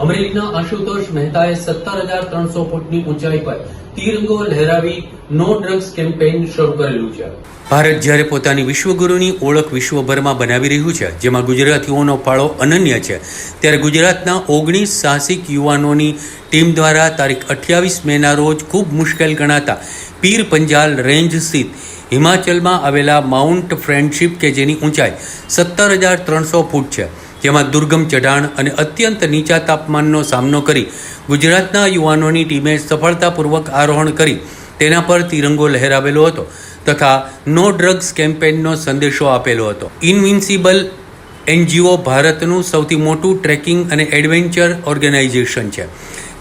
અમરેલીના આશુતોષ મહેતાએ સત્તર હજાર ત્રણસો ફૂટની ઊંચાઈ પર તિરંગો લહેરાવી નો ડ્રગ્સ કેમ્પેઇન શરૂ કરેલું છે. ભારત જ્યારે પોતાની વિશ્વગુરુની ઓળખ વિશ્વભરમાં બનાવી રહ્યું છે, જેમાં ગુજરાતીઓનો ફાળો અનન્ય છે, ત્યારે ગુજરાતના ઓગણીસ સાહસિક યુવાનોની ટીમ દ્વારા તારીખ અઠ્યાવીસ મેના રોજ ખૂબ મુશ્કેલ ગણાતા પીર પંજાલ રેન્જ સ્થિત હિમાચલમાં આવેલા માઉન્ટ ફ્રેન્ડશિપ કે જેની ઊંચાઈ સત્તર હજાર ત્રણસો ફૂટ છે. જેમાં દુર્ગમ ચઢાણ અને અત્યંત નીચા તાપમાનનો સામનો કરી ગુજરાતના યુવાનોની ટીમે સફળતાપૂર્વક આરોહણ કરી. તેના પર તિરંગો લહેરાવેલો હતો તથા નો ડ્રગ્સ કેમ્પેઇનનો સંદેશો આપેલો હતો. ઇનવિન્સિબલ એનજીઓ ભારતનું સૌથી મોટું ટ્રેકિંગ અને એડવેન્ચર ઓર્ગેનાઇઝેશન છે,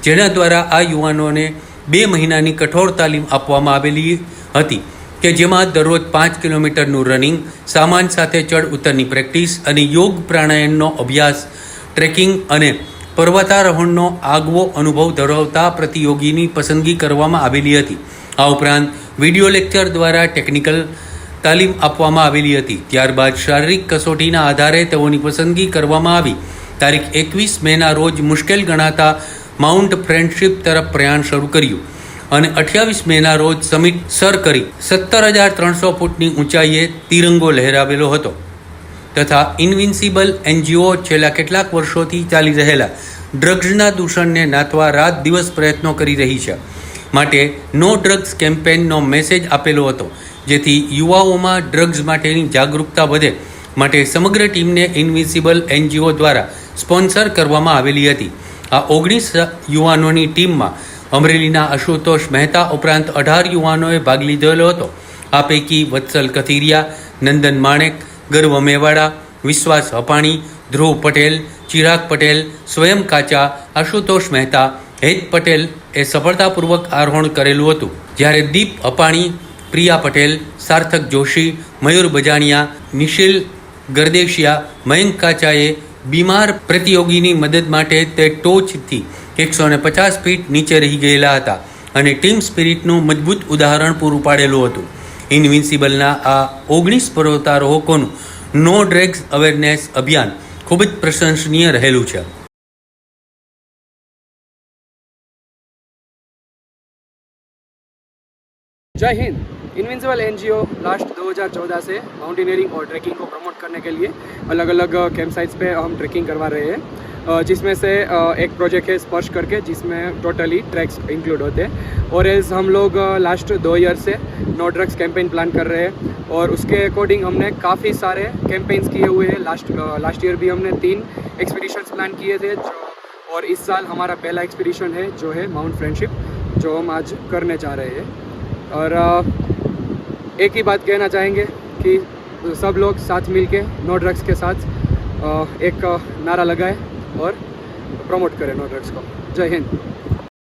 જેના દ્વારા આ યુવાનોને બે મહિનાની કઠોર તાલીમ આપવામાં આવેલી હતી. કે જેમાં દરરોજ પાંચ કિલોમીટરનું રનિંગ સામાન સાથે ચડ ઉતરની પ્રેક્ટિસ અને યોગ પ્રાણાયામનો અભ્યાસ ટ્રેકિંગ અને પર્વતારોહણનો આગવો અનુભવ ધરાવતા પ્રતિયોગીની પસંદગી કરવામાં આવેલી હતી. આ ઉપરાંત વિડિયો લેક્ચર દ્વારા ટેકનિકલ તાલીમ આપવામાં આવેલી હતી. ત્યારબાદ શારીરિક કસોટીના આધારે તેઓની પસંદગી કરવામાં આવી. તારીખ એકવીસ મેના રોજ મુશ્કેલ ગણાતા માઉન્ટ ફ્રેન્ડશિપ તરફ પ્રયાણ શરૂ કર્યું. અને અઠ્યાવીસ મેના રોજ સમિટ સર કરી સત્તર હજાર ત્રણસો ફૂટની ઊંચાઈએ તિરંગો લહેરાવેલો હતો તથા ઇનવિન્સિબલ એનજીઓ છેલ્લા કેટલાક વર્ષોથી ચાલી રહેલા ડ્રગ્સના દૂષણને નાથવા રાત દિવસ પ્રયત્નો કરી રહી છે. માટે નો ડ્રગ્સ કેમ્પેનનો મેસેજ આપેલો હતો, જેથી યુવાઓમાં ડ્રગ્સ માટેની જાગૃતતા વધે માટે સમગ્ર ટીમને ઇન્વિન્સિબલ એનજીઓ દ્વારા સ્પોન્સર કરવામાં આવેલી હતી. આ ઓગણીસ યુવાનોની ટીમમાં અમરેલીના આશુતોષ મહેતા ઉપરાંત અઢાર યુવાનોએ ભાગ લીધેલો હતો. આ પૈકી વત્સલ કથિરિયા, નંદન માણેક, ગર્વ મેવાડા, વિશ્વાસ હપાણી, ધ્રુવ પટેલ, ચિરાગ પટેલ, સ્વયં કાચા, આશુતોષ મહેતા, હેત પટેલ એ સફળતાપૂર્વક આરોહણ કરેલું હતું. જ્યારે દીપ અપાણી, પ્રિયા પટેલ, સાર્થક જોશી, મયુર બજાણિયા નિશિલ ગરદેશિયા, મયંક કાચાએ બીમાર પ્રતિયોગીની મદદ માટે તે ટોચથી એકસો ને પચાસ ફીટ નીચે રહી ગયેલા હતા અને ટીમ સ્પિરિટનું મજબૂત ઉદાહરણ પૂરું પાડેલું હતું. ઇન્વિન્સિબલના આ ઓગણીસ પર્વતારોહકોનું નો ડ્રેગ્સ અવેરનેસ અભિયાન ખૂબ જ પ્રશંસનીય રહેલું છે. જય હિન્દ. इनविंसिबल एनजीओ लास्ट 2014 से माउंटेनियरिंग और ट्रैकिंग को प्रमोट करने के लिए अलग अलग कैंप साइट्स पे हम ट्रैकिंग करवा रहे हैं। जिसमें से एक प्रोजेक्ट है स्पर्श करके, जिसमें टोटली ट्रैक्स इंक्लूड होते हैं। और एज हम लोग लास्ट दो ईयर से नो ड्रग्स कैंपेन प्लान कर रहे हैं। और उसके अकॉर्डिंग हमने काफ़ी सारे कैंपेन्स किए हुए हैं। लास्ट लास्ट ईयर भी हमने तीन एक्सपीडिशंस प्लान किए थे, जो, और इस साल हमारा पहला एक्सपीडिशन है, जो है माउंट फ्रेंडशिप जो हम आज करने जा रहे हैं। और एक ही बात कहना चाहेंगे कि सब लोग साथ मिलके नो ड्रग्स के साथ अ, एक अ, नारा लगाए और प्रमोट करें नो ड्रग्स को जय हिंद